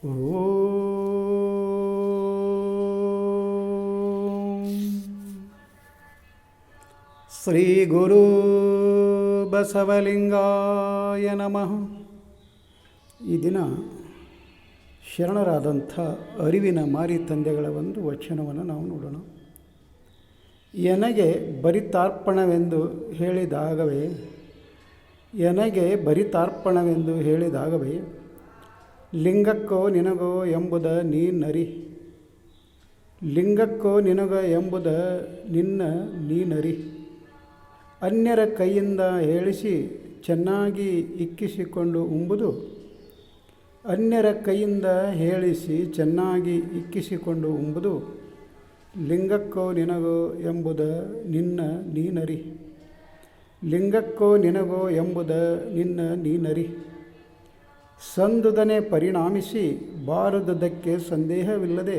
ಶ್ರೀ ಗುರು ಬಸವಲಿಂಗಾಯ ನಮಃ ಈ ದಿನ ಶರಣರಾದಂಥ ಅರಿವಿನ ಮಾರಿ ತಂದೆಗಳ ಒಂದು ವಚನವನ್ನು ನಾವು ನೋಡೋಣ. ಎನಗೆ ಬರಿತಾರ್ಪಣವೆಂದು ಹೇಳಿದಾಗವೇ, ಎನಗೆ ಬರಿತಾರ್ಪಣವೆಂದು ಹೇಳಿದಾಗವೇ ಲಿಂಗಕ್ಕೋ ನಿನಗೋ ಎಂಬುದ ನೀನರಿ ಲಿಂಗಕ್ಕೋ ನಿನಗ ಎಂಬುದ ನಿನ್ನ ನೀನರಿ. ಅನ್ಯರ ಕೈಯಿಂದ ಹೇಳಿಸಿ ಚೆನ್ನಾಗಿ ಇಕ್ಕಿಸಿಕೊಂಡು ಉಂಬುದು. ಅನ್ಯರ ಕೈಯಿಂದ ಹೇಳಿಸಿ ಚೆನ್ನಾಗಿ ಇಕ್ಕಿಸಿಕೊಂಡು ಉಂಬುದು. ಲಿಂಗಕ್ಕೋ ನಿನಗೋ ಎಂಬುದ ನಿನ್ನ ನೀನರಿ. ಲಿಂಗಕ್ಕೋ ನಿನಗೋ ಎಂಬುದ ನಿನ್ನ ನೀನರಿ. ಸಂದುದನೆ ಪರಿಣಾಮಿಸಿ ಬಾರದುದಕ್ಕೆ ಸಂದೇಹವಿಲ್ಲದೆ,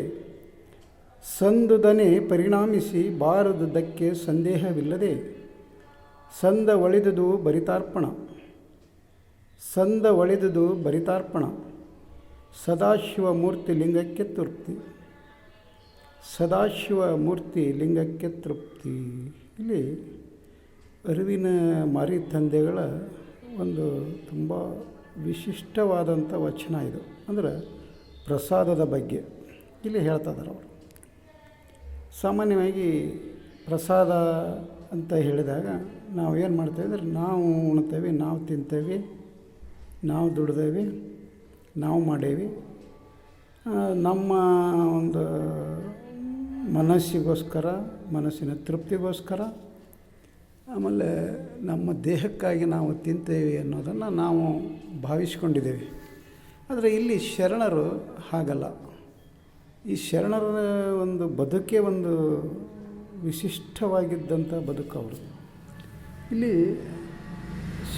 ಸಂದುದನೆ ಪರಿಣಾಮಿಸಿ ಬಾರದುದಕ್ಕೆ ಸಂದೇಹವಿಲ್ಲದೆ, ಸಂದ ಒಳಿದುದು ಬರಿತಾರ್ಪಣ, ಸಂದ ಒಳಿದುದು ಬರಿತಾರ್ಪಣ ಸದಾಶಿವ ಮೂರ್ತಿ ಲಿಂಗಕ್ಕೆ ತೃಪ್ತಿ ಸದಾಶಿವ ಮೂರ್ತಿ ಲಿಂಗಕ್ಕೆ ತೃಪ್ತಿ. ಇಲ್ಲಿ ಅರಿವಿನ ಮಾರಿ ತಂದೆಗಳ ಒಂದು ತುಂಬ ವಿಶಿಷ್ಟವಾದಂಥ ವಚನ ಇದು. ಅಂದರೆ ಪ್ರಸಾದದ ಬಗ್ಗೆ. ಇಲ್ಲಿ ಹೇಳ್ತಾ ಇದ್ದಾರೆ ಅವರು. ಸಾಮಾನ್ಯವಾಗಿ ಪ್ರಸಾದ ಅಂತ ಹೇಳಿದಾಗ ನಾವು ಏನು ಮಾಡ್ತೇವೆ ಅಂದರೆ ನಾವು ಉಣ್ತೇವೆ, ನಾವು ತಿಂತೇವೆ, ನಾವು ದುಡ್ದೇವಿ ನಾವು ಮಾಡೇವಿ. ನಮ್ಮ ಒಂದು ಮನಸ್ಸಿಗೋಸ್ಕರ, ಮನಸ್ಸಿನ ತೃಪ್ತಿಗೋಸ್ಕರ ಆಮೇಲೆ ನಮ್ಮ ದೇಹಕ್ಕಾಗಿ ನಾವು ತಿಂತೇವೆ ಅನ್ನೋದನ್ನು ನಾವು ಭಾವಿಸ್ಕೊಂಡಿದ್ದೇವೆ. ಆದರೆ ಇಲ್ಲಿ ಶರಣರು ಹಾಗಲ್ಲ. ಈ ಶರಣರ ಒಂದು ಬದುಕೇ ಒಂದು ವಿಶಿಷ್ಟವಾಗಿದ್ದಂಥ ಬದುಕು ಅವರು. ಇಲ್ಲಿ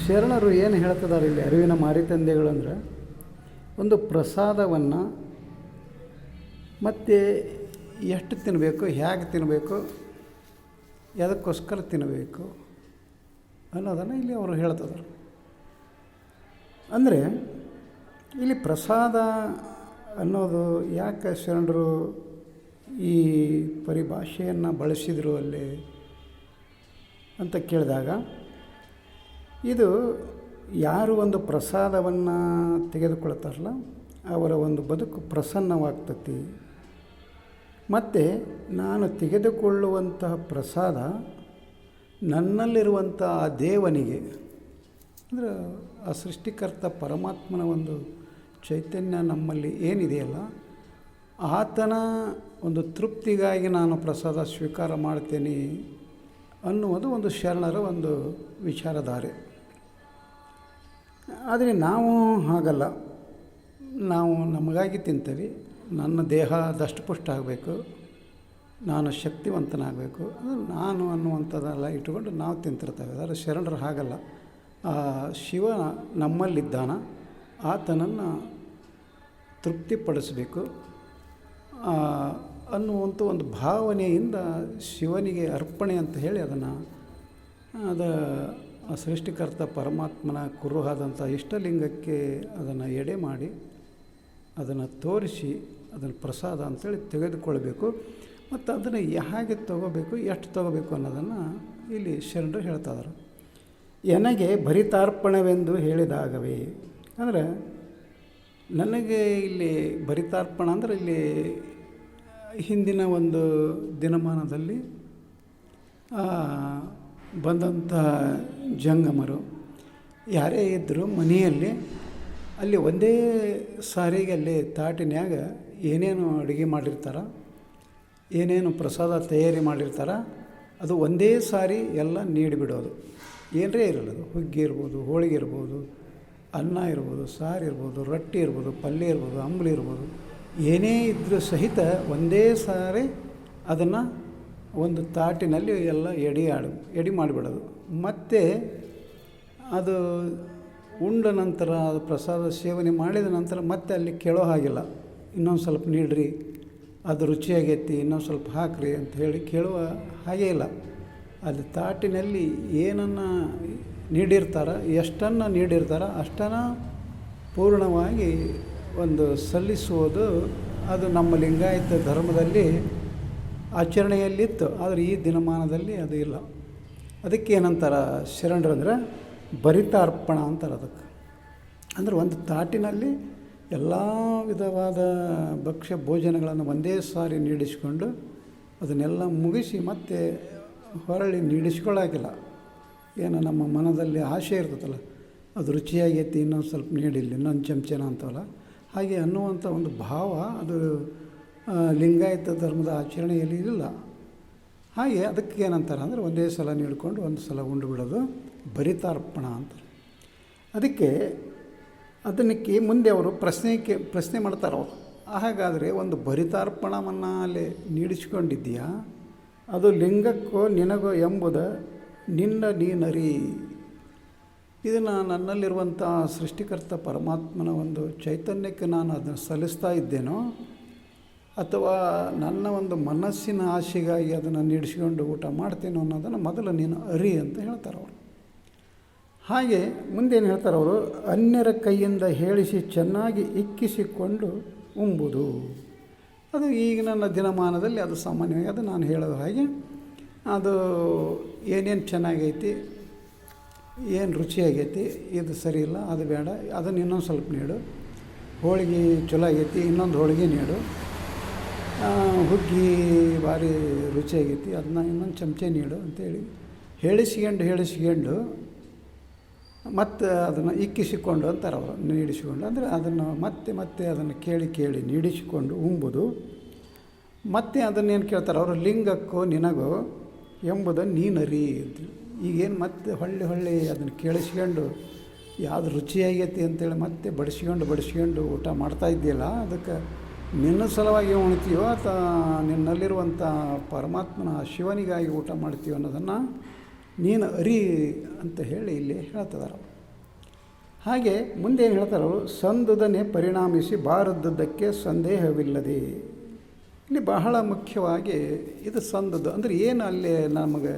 ಶರಣರು ಏನು ಹೇಳ್ತಿದ್ದಾರೆ ಇಲ್ಲಿ ಅರಿವಿನ ಮಾರಿತಂದೆಗಳಂದ್ರೆ ಒಂದು ಪ್ರಸಾದವನ್ನು ಮತ್ತು ಎಷ್ಟು ತಿನ್ನಬೇಕು, ಹೇಗೆ ತಿನ್ನಬೇಕು, ಎದಕ್ಕೋಸ್ಕರ ತಿನ್ನಬೇಕು ಅನ್ನೋದನ್ನು ಇಲ್ಲಿ ಅವರು ಹೇಳ್ತಿದ್ದಾರೆ ಅಂದರೆ ಇಲ್ಲಿ ಪ್ರಸಾದ ಅನ್ನೋದು ಯಾಕೆ ಶರಣರು ಈ ಪರಿಭಾಷೆಯನ್ನು ಬಳಸಿದರು ಅಲ್ಲಿ ಅಂತ ಕೇಳಿದಾಗ, ಇದು ಯಾರು ಒಂದು ಪ್ರಸಾದವನ್ನು ತೆಗೆದುಕೊಳ್ತಾರಲ್ಲ, ಅವರ ಒಂದು ಬದುಕು ಪ್ರಸನ್ನವಾಗ್ತತಿ. ಮತ್ತು ನಾನು ತೆಗೆದುಕೊಳ್ಳುವಂತಹ ಪ್ರಸಾದ ನನ್ನಲ್ಲಿರುವಂಥ ಆ ದೇವನಿಗೆ, ಅಂದರೆ ಆ ಸೃಷ್ಟಿಕರ್ತ ಪರಮಾತ್ಮನ ಒಂದು ಚೈತನ್ಯ ನಮ್ಮಲ್ಲಿ ಏನಿದೆಯಲ್ಲ, ಆತನ ಒಂದು ತೃಪ್ತಿಗಾಗಿ ನಾನು ಪ್ರಸಾದ ಸ್ವೀಕಾರ ಮಾಡ್ತೇನೆ ಅನ್ನುವುದು ಒಂದು ಶರಣರ ಒಂದು ವಿಚಾರಧಾರೆ. ಆದರೆ ನಾವು ಹಾಗಲ್ಲ. ನಾವು ನಮಗಾಗಿ ತಿಂತೇವೆ. ನನ್ನ ದೇಹ ದಷ್ಟಪುಷ್ಟ ಆಗಬೇಕು ನಾನು ಶಕ್ತಿವಂತನಾಗಬೇಕು. ಅಂದರೆ ನಾನು ಅನ್ನುವಂಥದ್ದೆಲ್ಲ ಇಟ್ಟುಕೊಂಡು ನಾವು ತಿಂತಿರ್ತೇವೆ. ಅದರ ಶರಣರು ಹಾಗಲ್ಲ. ಶಿವ ನಮ್ಮಲ್ಲಿದ್ದಾನ. ಆತನನ್ನು ತೃಪ್ತಿಪಡಿಸಬೇಕು. ಅನ್ನುವಂಥ ಒಂದು ಭಾವನೆಯಿಂದ ಶಿವನಿಗೆ ಅರ್ಪಣೆ ಅಂತ ಹೇಳಿ ಅದನ್ನು, ಅದು ಸೃಷ್ಟಿಕರ್ತ ಪರಮಾತ್ಮನ ಕುರುಹಾದಂಥ ಇಷ್ಟಲಿಂಗಕ್ಕೆ ಅದನ್ನು ಎಡೆ ಮಾಡಿ, ಅದನ್ನು ತೋರಿಸಿ, ಅದನ್ನು ಪ್ರಸಾದ ಅಂತೇಳಿ ತೆಗೆದುಕೊಳ್ಬೇಕು. ಮತ್ತು ಅದನ್ನು ಹೇಗೆ ತಗೋಬೇಕು, ಎಷ್ಟು ತಗೋಬೇಕು ಅನ್ನೋದನ್ನು ಇಲ್ಲಿ ಶರಣರು ಹೇಳ್ತಾ ಇದ್ದಾರೆ. ಎನಗೆ ಭರಿತಾರ್ಪಣವೆಂದು ಹೇಳಿದಾಗವೇ, ಅಂದರೆ ನನಗೆ ಇಲ್ಲಿ ಭರಿತಾರ್ಪಣ ಅಂದರೆ ಇಲ್ಲಿ ಹಿಂದಿನ ಒಂದು ದಿನಮಾನದಲ್ಲಿ ಬಂದಂಥ ಜಂಗಮರು, ಯಾರೇ ಇದ್ದರೂ ಮನೆಯಲ್ಲಿ ಅಲ್ಲಿ ಒಂದೇ ಸಾರಿಗೆ ಅಲ್ಲಿ ತಾಟಿನ್ಯಾಗ ಏನೇನು ಅಡುಗೆ ಮಾಡಿರ್ತಾರ ಏನೇನು ಪ್ರಸಾದ ತಯಾರಿ ಮಾಡಿರ್ತಾರ, ಅದು ಒಂದೇ ಸಾರಿ ಎಲ್ಲ ನೀಡಿಬಿಡೋದು. ಏನರೇ ಇರಲ್ಲ ಅದು. ಹುಗ್ಗಿ ಇರ್ಬೋದು, ಹೋಳಿಗೆ ಇರ್ಬೋದು, ಅನ್ನ ಇರ್ಬೋದು, ಸಾರು ಇರ್ಬೋದು, ರೊಟ್ಟಿ ಇರ್ಬೋದು, ಪಲ್ಯ ಇರ್ಬೋದು, ಅಂಬಲಿ ಇರ್ಬೋದು, ಏನೇ ಇದ್ದರೂ ಸಹಿತ ಒಂದೇ ಸಾರಿ ಅದನ್ನು ಒಂದು ತಾಟಿನಲ್ಲಿ ಎಲ್ಲ ಎಡಿ ಆಡು, ಎಡಿ ಮಾಡಿಬಿಡೋದು. ಮತ್ತು ಅದು ಉಂಡ ನಂತರ ಅದು ಪ್ರಸಾದ ಸೇವನೆ ಮಾಡಿದ ನಂತರ ಮತ್ತೆ ಅಲ್ಲಿ ಕೇಳೋ ಹಾಗಿಲ್ಲ. ಇನ್ನೊಂದು ಸ್ವಲ್ಪ ನೀಡ್ರಿ. ಅದು ರುಚಿಯಾಗೈತಿ, ಇನ್ನೊಂದು ಸ್ವಲ್ಪ ಹಾಕ್ರಿ ಅಂತ ಹೇಳಿ ಕೇಳುವ ಹಾಗೇ ಇಲ್ಲ. ಅಲ್ಲಿ ತಾಟಿನಲ್ಲಿ ಏನನ್ನು ನೀಡಿರ್ತಾರ, ಎಷ್ಟನ್ನು ನೀಡಿರ್ತಾರ, ಅಷ್ಟನ್ನು ಪೂರ್ಣವಾಗಿ ಒಂದು ಸಲ್ಲಿಸುವುದು ಅದು ನಮ್ಮ ಲಿಂಗಾಯತ ಧರ್ಮದಲ್ಲಿ ಆಚರಣೆಯಲ್ಲಿತ್ತು, ಆದರೆ ಈ ದಿನಮಾನದಲ್ಲಿ ಅದು ಇಲ್ಲ. ಅದಕ್ಕೆ ಏನಂತಾರೆ ಶರಣರು ಅಂದರೆ ಭರಿತಾರ್ಪಣ ಅಂತಾರೆ ಅದಕ್ಕೆ. ಅಂದರೆ ಒಂದು ತಾಟಿನಲ್ಲಿ ಎಲ್ಲ ವಿಧವಾದ ಭಕ್ಷ್ಯ ಭೋಜನಗಳನ್ನು ಒಂದೇ ಸಾರಿ ನೀಡಿಸಿಕೊಂಡು ಅದನ್ನೆಲ್ಲ ಮುಗಿಸಿ ಮತ್ತೆ ಹೊರಳಿ ನೀಡಿಸ್ಕೊಳ್ಳಾಗಿಲ್ಲ. ಏನು ನಮ್ಮ ಮನದಲ್ಲಿ ಆಸೆ ಇರ್ತದಲ್ಲ, ಅದು ರುಚಿಯಾಗೈತಿ ಇನ್ನೊಂದು ಸ್ವಲ್ಪ ನೀಡಿಲ್ಲ, ಇನ್ನೊಂದು ಚಮಚನ ಅಂತವಲ್ಲ. ಹಾಗೆ ಅನ್ನುವಂಥ ಒಂದು ಭಾವ, ಅದು ಲಿಂಗಾಯತ ಧರ್ಮದ ಆಚರಣೆಯಲ್ಲಿ ಇಲ್ಲ. ಹಾಗೆ ಅದಕ್ಕೆ ಏನಂತಾರೆ ಅಂದರೆ ಒಂದೇ ಸಲ ನೀಡಿಕೊಂಡು ಒಂದು ಸಲ ಉಂಡು ಬಿಡೋದು ಭರಿತಾರ್ಪಣ ಅಂತಾರೆ. ಅದಕ್ಕೆ ಅದಕ್ಕೆ ಮುಂದೆ ಅವರು ಪ್ರಶ್ನೆ ಕೇ, ಪ್ರಶ್ನೆ ಮಾಡ್ತಾರೆ ಅವರು. ಹಾಗಾದರೆ ಒಂದು ಭರಿತಾರ್ಪಣವನ್ನು ಅಲ್ಲಿ ನೀಡಿಸಿಕೊಂಡಿದ್ದೀಯಾ? ಅದು ಲಿಂಗಕ್ಕೋ ನಿನಗೋ ಎಂಬುದ ನಿನ್ನ ನೀನರಿ. ಇದನ್ನು ನನ್ನಲ್ಲಿರುವಂಥ ಸೃಷ್ಟಿಕರ್ತ ಪರಮಾತ್ಮನ ಒಂದು ಚೈತನ್ಯಕ್ಕೆ ನಾನು ಅದನ್ನು ಸಲ್ಲಿಸ್ತಾ ಇದ್ದೇನೋ, ಅಥವಾ ನನ್ನ ಒಂದು ಮನಸ್ಸಿನ ಆಸೆಗಾಗಿ ಅದನ್ನು ನೀಡಿಸಿಕೊಂಡು ಊಟ ಮಾಡ್ತೇನೋ ಅನ್ನೋದನ್ನು ಮೊದಲು ನೀನು ಅರಿ ಅಂತ ಹೇಳ್ತಾರೆ ಅವರು. ಹಾಗೆ ಮುಂದೇನು ಹೇಳ್ತಾರೆ ಅವರು, ಅನ್ಯರ ಕೈಯಿಂದ ಹೇಳಿಸಿ ಚೆನ್ನಾಗಿ ಇಕ್ಕಿಸಿಕೊಂಡು ಉಂಬುದು. ಅದು ಈಗ ನನ್ನ ದಿನಮಾನದಲ್ಲಿ ಅದು ಸಾಮಾನ್ಯವಾಗಿ ಅದು ನಾನು ಹೇಳೋದು ಹಾಗೆ. ಅದು ಏನೇನು ಚೆನ್ನಾಗೈತಿ, ಏನು ರುಚಿಯಾಗೈತಿ, ಇದು ಸರಿ ಇಲ್ಲ, ಅದು ಬೇಡ, ಅದನ್ನು ಇನ್ನೊಂದು ಸ್ವಲ್ಪ ನೀಡು. ಹೋಳಿಗೆ ಚಲೋ ಆಗೈತಿ, ಇನ್ನೊಂದು ಹೋಳಿಗೆ ನೀಡು. ಹುಗ್ಗಿ ಭಾರಿ ರುಚಿಯಾಗೈತಿ, ಅದನ್ನ ಇನ್ನೊಂದು ಚಮಚೆ ನೀಡು ಅಂತೇಳಿ ಹೇಳಿಸ್ಕೊಂಡು ಹೇಳಿಸ್ಕೊಂಡು ಮತ್ತು ಅದನ್ನು ಇಕ್ಕಿಸಿಕೊಂಡು ಅಂತಾರೆ ಅವರು, ನೀಡಿಸಿಕೊಂಡು. ಅಂದರೆ ಅದನ್ನು ಮತ್ತೆ ಮತ್ತೆ ಅದನ್ನು ಕೇಳಿ ಕೇಳಿ ನೀಡಿಸಿಕೊಂಡು ಉಂಬುದು. ಮತ್ತೆ ಅದನ್ನೇನು ಕೇಳ್ತಾರೆ ಅವರು, ಲಿಂಗಕ್ಕೋ ನಿನಗೋ ಎಂಬುದನ್ನು ನೀನರಿ ಅಂತ ಈಗೇನು ಮತ್ತೆ ಹೊಳ್ಳಿ ಹೊಳ್ಳಿ ಅದನ್ನು ಕೇಳಿಸ್ಕೊಂಡು ಯಾವುದು ರುಚಿಯಾಗೈತಿ ಅಂತೇಳಿ ಮತ್ತೆ ಬಡಿಸ್ಕೊಂಡು ಬಡಿಸ್ಕೊಂಡು ಊಟ ಮಾಡ್ತಾ ಇದೆಯಲ್ಲ ಅದಕ್ಕೆ ನಿನ್ನ ಸಲುವಾಗಿ ಉಣ್ತೀವೋ ಅಥವಾ ನಿನ್ನಲ್ಲಿರುವಂಥ ಪರಮಾತ್ಮನ ಶಿವನಿಗಾಗಿ ಊಟ ಮಾಡ್ತೀವೋ ಅನ್ನೋದನ್ನು ನೀನು ಅರಿ ಅಂತ ಹೇಳಿ ಇಲ್ಲಿ ಹೇಳ್ತಿದ್ದಾರೆ ಹಾಗೆ ಮುಂದೆ ಏನು ಹೇಳ್ತಾರೆ ಅವರು? ಸಂದುದನೆ ಪರಿಣಾಮಿಸಿ ಬಾರದ್ದಕ್ಕೆ ಸಂದೇಹವಿಲ್ಲದೆ. ಇಲ್ಲಿ ಬಹಳ ಮುಖ್ಯವಾಗಿ ಇದು ಸಂದದ್ದು ಅಂದರೆ ಏನು ಅಲ್ಲಿ ನಮಗೆ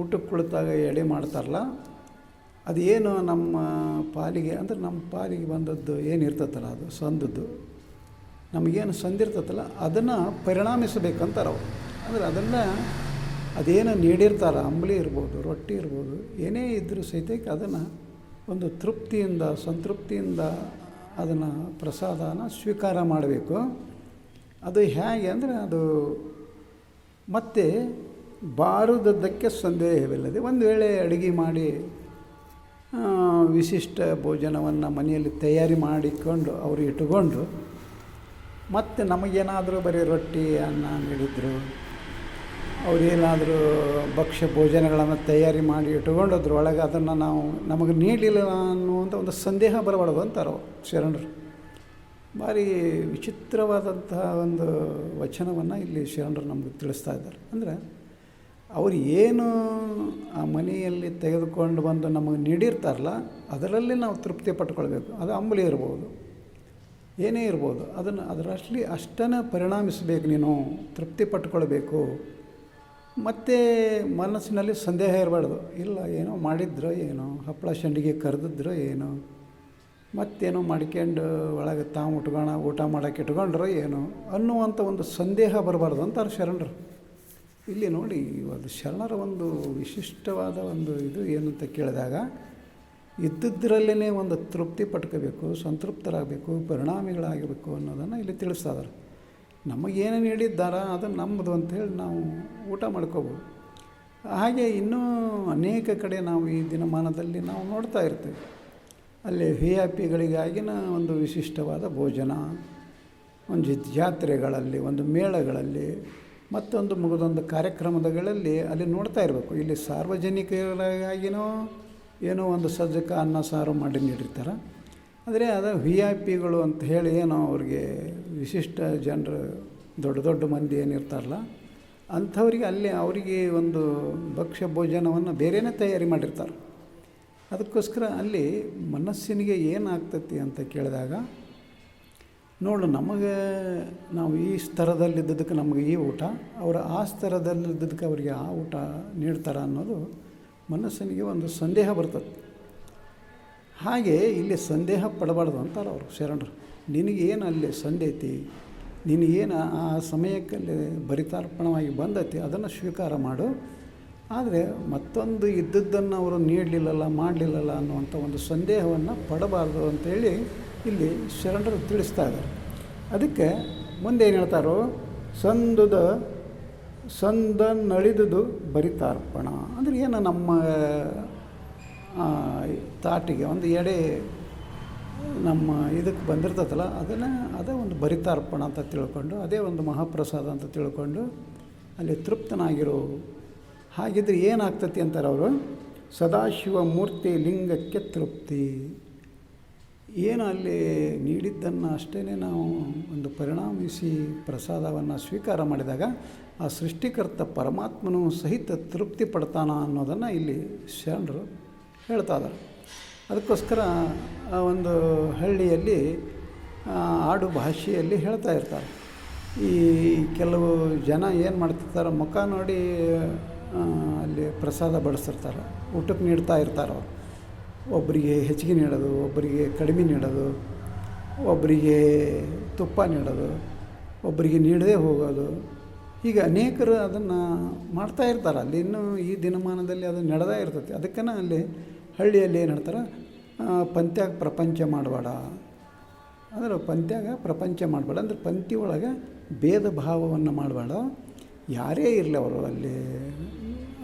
ಊಟಕ್ಕೆ ಕುಳಿತಾಗ ಎಡೆ ಮಾಡ್ತಾರಲ್ಲ ಅದು ಏನು ನಮ್ಮ ಪಾಲಿಗೆ, ಅಂದರೆ ನಮ್ಮ ಪಾಲಿಗೆ ಬಂದದ್ದು ಏನು ಇರ್ತದಲ್ಲ ಅದು? ಸಂದದ್ದು ನಮಗೇನು ಸಂದಿರ್ತೈತಲ್ಲ, ಅದನ್ನು ಪರಿಣಾಮಿಸಬೇಕಂತಾರೆ ಅಂದರೆ ಅದನ್ನು ಅದೇನು ನೀಡಿರ್ತಾರ, ಅಂಬಲಿ ಇರ್ಬೋದು, ರೊಟ್ಟಿ ಇರ್ಬೋದು, ಏನೇ ಇದ್ದರೂ ಸಹಿತ ಅದನ್ನು ಒಂದು ತೃಪ್ತಿಯಿಂದ, ಸಂತೃಪ್ತಿಯಿಂದ ಅದನ್ನು ಪ್ರಸಾದನ ಸ್ವೀಕಾರ ಮಾಡಬೇಕು. ಅದು ಹೇಗೆ ಅಂದರೆ ಅದು ಮತ್ತೆ ಬಾರದದ್ದಕ್ಕೆ ಸಂದೇಹವಿಲ್ಲದೆ ಒಂದು ವೇಳೆ ಅಡುಗೆ ಮಾಡಿ ವಿಶಿಷ್ಟ ಭೋಜನವನ್ನು ಮನೆಯಲ್ಲಿ ತಯಾರಿ ಮಾಡಿಕೊಂಡು ಅವರು ಇಟ್ಟುಕೊಂಡು ಮತ್ತು ನಮಗೇನಾದರೂ ಬರೀ ರೊಟ್ಟಿ, ಅನ್ನ ನೀಡಿದ್ರು ಅವರೇನಾದರೂ ಭಕ್ಷ್ಯ ಭೋಜನಗಳನ್ನು ತಯಾರಿ ಮಾಡಿ ಇಟ್ಕೊಂಡು ಅದ್ರೊಳಗೆ ಅದನ್ನು ನಾವು ನಮಗೆ ನೀಡಲಿಲ್ಲ ಅನ್ನುವಂಥ ಒಂದು ಸಂದೇಹ ಬರಬಾರ್ದು ಅಂತಾರೆ ಶರಣರು. ಭಾರಿ ವಿಚಿತ್ರವಾದಂತಹ ಒಂದು ವಚನವನ್ನು ಇಲ್ಲಿ ಶರಣರು ನಮಗೆ ತಿಳಿಸ್ತಾ ಇದ್ದಾರೆ. ಅಂದರೆ ಅವರು ಏನು ಆ ಮನೆಯಲ್ಲಿ ತೆಗೆದುಕೊಂಡು ಬಂದು ನಮಗೆ ನೀಡಿರ್ತಾರಲ್ಲ, ಅದರಲ್ಲಿ ನಾವು ತೃಪ್ತಿ ಪಟ್ಕೊಳ್ಬೇಕು ಅದು ಅಂಬಲಿ ಇರ್ಬೋದು, ಏನೇ ಇರ್ಬೋದು, ಅದನ್ನು ಅದರಲ್ಲಿ ಅಷ್ಟನ್ನು ಪರಿಣಾಮಿಸಬೇಕು ನೀನು, ತೃಪ್ತಿ ಪಟ್ಕೊಳ್ಬೇಕು ಮತ್ತು ಮನಸ್ಸಿನಲ್ಲಿ ಸಂದೇಹ ಇರಬಾರ್ದು. ಇಲ್ಲ, ಏನೋ ಮಾಡಿದ್ರೋ ಏನೋ, ಹಪ್ಪಳ ಸಂಡಿಗೆ ಕರೆದಿದ್ರೋ ಏನೋ, ಮತ್ತೇನೋ ಮಾಡ್ಕೊಂಡು ಒಳಗೆ ತಾವು ಉಟ್ಕೋಣ ಊಟ ಮಾಡೋಕೆ ಇಟ್ಕೊಂಡ್ರೋ ಏನೋ ಅನ್ನುವಂಥ ಒಂದು ಸಂದೇಹ ಬರಬಾರ್ದು ಅಂತಾರೆ ಶರಣರು. ಇಲ್ಲಿ ನೋಡಿ ಒಂದು ಶರಣರ ಒಂದು ವಿಶಿಷ್ಟವಾದ ಒಂದು ಇದು ಏನು ಅಂತ ಕೇಳಿದಾಗ ಇದ್ದದ್ರಲ್ಲೇ ಒಂದು ತೃಪ್ತಿ ಪಟ್ಕೋಬೇಕು, ಸಂತೃಪ್ತರಾಗಬೇಕು, ಪರಿಣಾಮಿಗಳಾಗಬೇಕು ಅನ್ನೋದನ್ನು ಇಲ್ಲಿ ತಿಳಿಸ್ತಾ ಇದ್ದಾರೆ. ನಮಗೇನು ನೀಡಿದ್ದಾರ ಅದು ನಮ್ಮದು ಅಂಥೇಳಿ ನಾವು ಊಟ ಮಾಡ್ಕೋಬೋದು. ಹಾಗೆ ಇನ್ನೂ ಅನೇಕ ಕಡೆ ನಾವು ಈ ದಿನಮಾನದಲ್ಲಿ ನಾವು ನೋಡ್ತಾ ಇರ್ತೀವಿ. ಅಲ್ಲಿ ವಿ ಐ ಪಿಗಳಿಗಾಗಿನ ಒಂದು ವಿಶಿಷ್ಟವಾದ ಭೋಜನ, ಒಂದು ಜಾತ್ರೆಗಳಲ್ಲಿ, ಒಂದು ಮೇಳಗಳಲ್ಲಿ, ಮತ್ತೊಂದು ಮುಗಿದೊಂದು ಕಾರ್ಯಕ್ರಮಗಳಲ್ಲಿ ಅಲ್ಲಿ ನೋಡ್ತಾ ಇರಬೇಕು. ಇಲ್ಲಿ ಸಾರ್ವಜನಿಕರಿಗಾಗಿನೋ ಏನೋ ಒಂದು ಸಜ್ಜಕ ಅನ್ನ ಸಾರು ಮಾಡಿ ನೀಡಿರ್ತಾರೆ. ಆದರೆ ಅದು ವಿ ಐ ಪಿಗಳು ಅಂತ ಹೇಳಿ ಏನೋ ಅವ್ರಿಗೆ ವಿಶಿಷ್ಟ ಜನರು, ದೊಡ್ಡ ದೊಡ್ಡ ಮಂದಿ ಏನಿರ್ತಾರಲ್ಲ, ಅಂಥವ್ರಿಗೆ ಅಲ್ಲಿ ಅವರಿಗೆ ಒಂದು ಭಕ್ಷ್ಯ ಭೋಜನವನ್ನು ಬೇರೆಯೇ ತಯಾರಿ ಮಾಡಿರ್ತಾರೆ. ಅದಕ್ಕೋಸ್ಕರ ಅಲ್ಲಿ ಮನಸ್ಸಿನಿಗೆ ಏನಾಗ್ತತಿ ಅಂತ ಕೇಳಿದಾಗ, ನೋಡು ನಮಗೆ ನಾವು ಈ ಸ್ತರದಲ್ಲಿದ್ದದಕ್ಕೆ ನಮಗೆ ಈ ಊಟ, ಅವರು ಆ ಸ್ತರದಲ್ಲಿದ್ದದಕ್ಕೆ ಅವರಿಗೆ ಆ ಊಟ ನೀಡ್ತಾರೆ ಅನ್ನೋದು ಮನಸ್ಸಿನಿಗೆ ಒಂದು ಸಂದೇಹ ಬರ್ತದೆ. ಹಾಗೆ ಇಲ್ಲಿ ಸಂದೇಹ ಪಡಬಾರ್ದು ಅಂತಾರೆ ಅವರು, ಶರಣರು. ನಿನಗೇನು ಅಲ್ಲಿ ಸಂದೇತಿ ನಿನಗೇನು ಆ ಸಮಯಕ್ಕಲ್ಲಿ ಭರಿತಾರ್ಪಣವಾಗಿ ಬಂದೈತಿ? ಅದನ್ನು ಸ್ವೀಕಾರ ಮಾಡು. ಆದರೆ ಮತ್ತೊಂದು ಇದ್ದದ್ದನ್ನು ಅವರು ನೀಡಲಿಲ್ಲಲ್ಲ, ಮಾಡಲಿಲ್ಲಲ್ಲ ಅನ್ನುವಂಥ ಒಂದು ಸಂದೇಹವನ್ನು ಪಡಬಾರ್ದು ಅಂತೇಳಿ ಇಲ್ಲಿ ಶರಣರು ತಿಳಿಸ್ತಾ ಇದ್ದಾರೆ. ಅದಕ್ಕೆ ಮುಂದೆ ಏನು ಹೇಳ್ತಾರೋ, ಸಂದುದ, ಸಂದ ನಳಿದುದು ಭರಿತಾರ್ಪಣ ಅಂದರೆ ಏನು ನಮ್ಮ ತಾಟಿಗೆ ಒಂದು ಎಡೆ ನಮ್ಮ ಇದಕ್ಕೆ ಬಂದಿರ್ತದಲ್ಲ, ಅದನ್ನು ಅದೇ ಒಂದು ಬರಿತಾರ್ಪಣ ಅಂತ ತಿಳ್ಕೊಂಡು, ಅದೇ ಒಂದು ಮಹಾಪ್ರಸಾದ ಅಂತ ತಿಳ್ಕೊಂಡು ಅಲ್ಲಿ ತೃಪ್ತನಾಗಿರೋ ಹಾಗಿದ್ರೆ ಏನಾಗ್ತತಿ ಅಂತಾರೆ ಅವರು? ಸದಾಶಿವ ಮೂರ್ತಿ ಲಿಂಗಕ್ಕೆ ತೃಪ್ತಿ. ಏನು ಅಲ್ಲಿ ನೀಡಿದ್ದನ್ನು ಅಷ್ಟೇ ನಾವು ಒಂದು ಪರಿಣಾಮಿಸಿ ಪ್ರಸಾದವನ್ನು ಸ್ವೀಕಾರ ಮಾಡಿದಾಗ ಆ ಸೃಷ್ಟಿಕರ್ತ ಪರಮಾತ್ಮನೂ ಸಹಿತ ತೃಪ್ತಿ ಪಡ್ತಾನ ಅನ್ನೋದನ್ನು ಇಲ್ಲಿ ಶರಣರು ಹೇಳ್ತಾ ಇದ್ದಾರೆ. ಅದಕ್ಕೋಸ್ಕರ, ಆ ಒಂದು ಹಳ್ಳಿಯಲ್ಲಿ ಆಡು ಭಾಷೆಯಲ್ಲಿ ಹೇಳ್ತಾ ಇರ್ತಾರೆ. ಈ ಕೆಲವು ಜನ ಏನು ಮಾಡ್ತಿರ್ತಾರೆ, ಮುಖ ನೋಡಿ ಅಲ್ಲಿ ಪ್ರಸಾದ ಬಡಿಸ್ತಿರ್ತಾರೆ. ಊಟಕ್ಕೆ ನೀಡ್ತಾ ಇರ್ತಾರೆ ಅವರು. ಒಬ್ಬರಿಗೆ ಹೆಚ್ಚಿಗೆ ನೀಡೋದು ಒಬ್ಬರಿಗೆ ಕಡಿಮೆ ನೀಡೋದು ಒಬ್ಬರಿಗೆ ತುಪ್ಪ ನೀಡೋದು ಒಬ್ಬರಿಗೆ ನೀಡದೇ ಹೋಗೋದು. ಈಗ ಅನೇಕರು ಅದನ್ನು ಮಾಡ್ತಾ ಇರ್ತಾರೆ. ಅಲ್ಲಿ ಇನ್ನೂ ಈ ದಿನಮಾನದಲ್ಲಿ ಅದು ನಡೆದೇ ಇರ್ತೈತಿ ಅದಕ್ಕನ ಅಲ್ಲಿ ಹಳ್ಳಿಯಲ್ಲಿ ಏನು ಹೇಳ್ತಾರೆ? ಪಂತ್ಯಾಗ ಪ್ರಪಂಚ ಮಾಡಬೇಡ. ಅಂದ್ರೆ ಪಂತ್ಯಾಗ ಪ್ರಪಂಚ ಮಾಡಬೇಡ. ಅಂದ್ರೆ ಪಂಕ್ತಿ ಒಳಗೆ ಭೇದ ಭಾವವನ್ನು ಮಾಡಬೇಡ. ಯಾರೇ ಇರಲಿ ಅವರು ಅಲ್ಲಿ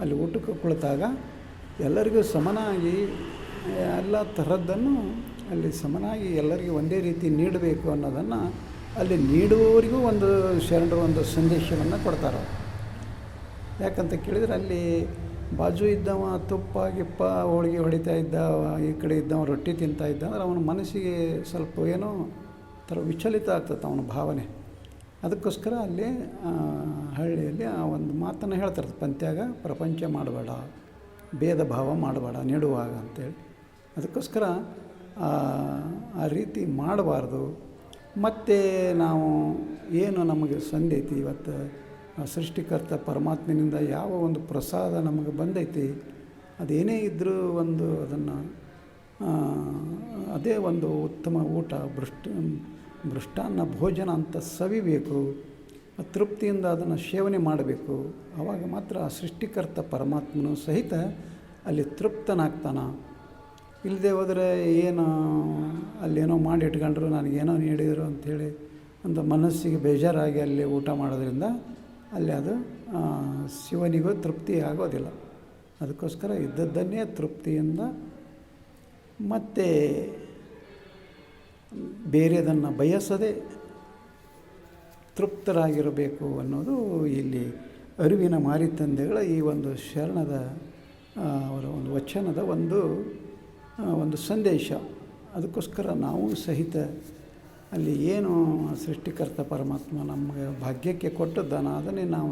ಅಲ್ಲಿ ಊಟಕ್ಕೆ ಕುಳಿತಾಗ ಎಲ್ಲರಿಗೂ ಸಮನಾಗಿ, ಎಲ್ಲ ಥರದ್ದನ್ನು ಅಲ್ಲಿ ಸಮನಾಗಿ ಎಲ್ಲರಿಗೂ ಒಂದೇ ರೀತಿ ನೀಡಬೇಕು ಅನ್ನೋದನ್ನು ಅಲ್ಲಿ ನೀಡುವವರಿಗೂ ಒಂದು ಶರಣರು ಒಂದು ಸಂದೇಶವನ್ನು ಕೊಡ್ತಾರೆ. ಯಾಕಂತ ಕೇಳಿದರೆ ಅಲ್ಲಿ ಬಾಜು ಇದ್ದವ ತುಪ್ಪ ಗಿಪ್ಪ ಹೋಳಿಗೆ ಹೊಡಿತಾ ಇದ್ದ ಈ ಕಡೆ ಇದ್ದವ ರೊಟ್ಟಿ ತಿಂತಾ ಇದ್ದ ಅಂದ್ರೆ ಅವನ ಮನಸ್ಸಿಗೆ ಸ್ವಲ್ಪ ಏನೋ ಥರ ವಿಚಲಿತ ಆಗ್ತದೆ ಅವನ ಭಾವನೆ. ಅದಕ್ಕೋಸ್ಕರ ಅಲ್ಲಿ ಹಳ್ಳಿಯಲ್ಲಿ ಆ ಒಂದು ಮಾತನ್ನು ಹೇಳ್ತಾರೆ ಪಂತ್ಯಾಗ ಪ್ರಪಂಚ ಮಾಡಬೇಡ ಭೇದ ಭಾವ ಮಾಡಬೇಡ ನೀಡುವಾಗ ಅಂತೇಳಿ. ಅದಕ್ಕೋಸ್ಕರ ಆ, ರೀತಿ ಮಾಡಬಾರ್ದು. ಮತ್ತು ನಾವು ಏನು ನಮಗೆ ಸಂದೈತಿ ಇವತ್ತು? ಸೃಷ್ಟಿಕರ್ತ ಪರಮಾತ್ಮನಿಂದ ಯಾವ ಒಂದು ಪ್ರಸಾದ ನಮಗೆ ಬಂದೈತಿ, ಅದೇನೇ ಇದ್ದರೂ ಒಂದು ಅದನ್ನು ಅದೇ ಒಂದು ಉತ್ತಮ ಊಟ ಭೃಷ್ಟ ಭೃಷ್ಟಾನ್ನ ಭೋಜನ ಅಂತ ಸವಿಬೇಕು ತೃಪ್ತಿಯಿಂದ ಅದನ್ನು ಸೇವನೆ ಮಾಡಬೇಕು ಆವಾಗ ಮಾತ್ರ ಆ ಸೃಷ್ಟಿಕರ್ತ ಪರಮಾತ್ಮನು ಸಹಿತ ಅಲ್ಲಿ ತೃಪ್ತನಾಗ್ತಾನ. ಇಲ್ಲದೆ ಹೋದರೆ ಏನು, ಅಲ್ಲೇನೋ ಮಾಡಿ ಇಟ್ಕೊಂಡ್ರು, ನನಗೇನೋ ನೀಡಿದರು ಅಂಥೇಳಿ ಒಂದು ಮನಸ್ಸಿಗೆ ಬೇಜಾರಾಗಿ ಅಲ್ಲಿ ಊಟ ಮಾಡೋದ್ರಿಂದ ಅಲ್ಲಿ ಅದು ಶಿವನಿಗೂ ತೃಪ್ತಿ ಆಗೋದಿಲ್ಲ. ಅದಕ್ಕೋಸ್ಕರ ಇದ್ದದ್ದನ್ನೇ ತೃಪ್ತಿಯಿಂದ ಮತ್ತೆ ಬೇರೆದನ್ನು ಬಯಸದೆ ತೃಪ್ತರಾಗಿರಬೇಕು ಅನ್ನೋದು ಇಲ್ಲಿ ಅರಿವಿನ ಮಾರಿತಂದೆಗಳ ಈ ಒಂದು ಶರಣದ ಅವರ ಒಂದು ವಚನದ ಒಂದು ಒಂದು ಸಂದೇಶ. ಅದಕ್ಕೋಸ್ಕರ ನಾವು ಸಹಿತ ಅಲ್ಲಿ ಏನು ಸೃಷ್ಟಿಕರ್ತ ಪರಮಾತ್ಮ ನಮಗೆ ಭಾಗ್ಯಕ್ಕೆ ಕೊಟ್ಟದ್ದಾನ ಅದನ್ನೇ ನಾವು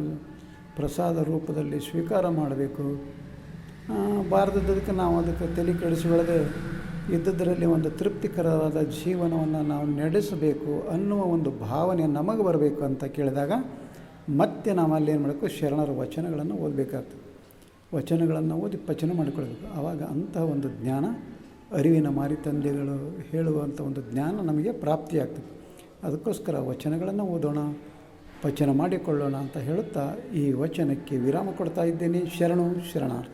ಪ್ರಸಾದ ರೂಪದಲ್ಲಿ ಸ್ವೀಕಾರ ಮಾಡಬೇಕು. ಬಾರದದ್ದಕ್ಕೆ ನಾವು ಅದಕ್ಕೆ ತಲೆ ಕೆಡಿಸಿಕೊಳ್ಳದೆ ಇದ್ದದರಲ್ಲಿ ಒಂದು ತೃಪ್ತಿಕರವಾದ ಜೀವನವನ್ನು ನಾವು ನಡೆಸಬೇಕು ಅನ್ನುವ ಒಂದು ಭಾವನೆ ನಮಗೆ ಬರಬೇಕು ಅಂತ ಕೇಳಿದಾಗ ಮತ್ತೆ ನಾವು ಅಲ್ಲಿ ಏನು ಮಾಡಬೇಕು, ಶರಣರ ವಚನಗಳನ್ನು ಓದಬೇಕಾಗ್ತದೆ. ವಚನಗಳನ್ನು ಓದಿ ಪಚನ ಮಾಡಿಕೊಳ್ಬೇಕು ಆವಾಗ ಅಂತಹ ಒಂದು ಜ್ಞಾನ ಅರಿವಿನ ಮಾರಿತಂದೆಗಳು ಹೇಳುವಂಥ ಒಂದು ಜ್ಞಾನ ನಮಗೆ ಪ್ರಾಪ್ತಿಯಾಗ್ತದೆ. ಅದಕ್ಕೋಸ್ಕರ ವಚನಗಳನ್ನು ಓದೋಣ, ವಚನ ಮಾಡಿಕೊಳ್ಳೋಣ ಅಂತ ಹೇಳುತ್ತಾ ಈ ವಚನಕ್ಕೆ ವಿರಾಮ ಕೊಡ್ತಾ ಇದ್ದೇನೆ. ಶರಣು ಶರಣಾರ್ಥಿ.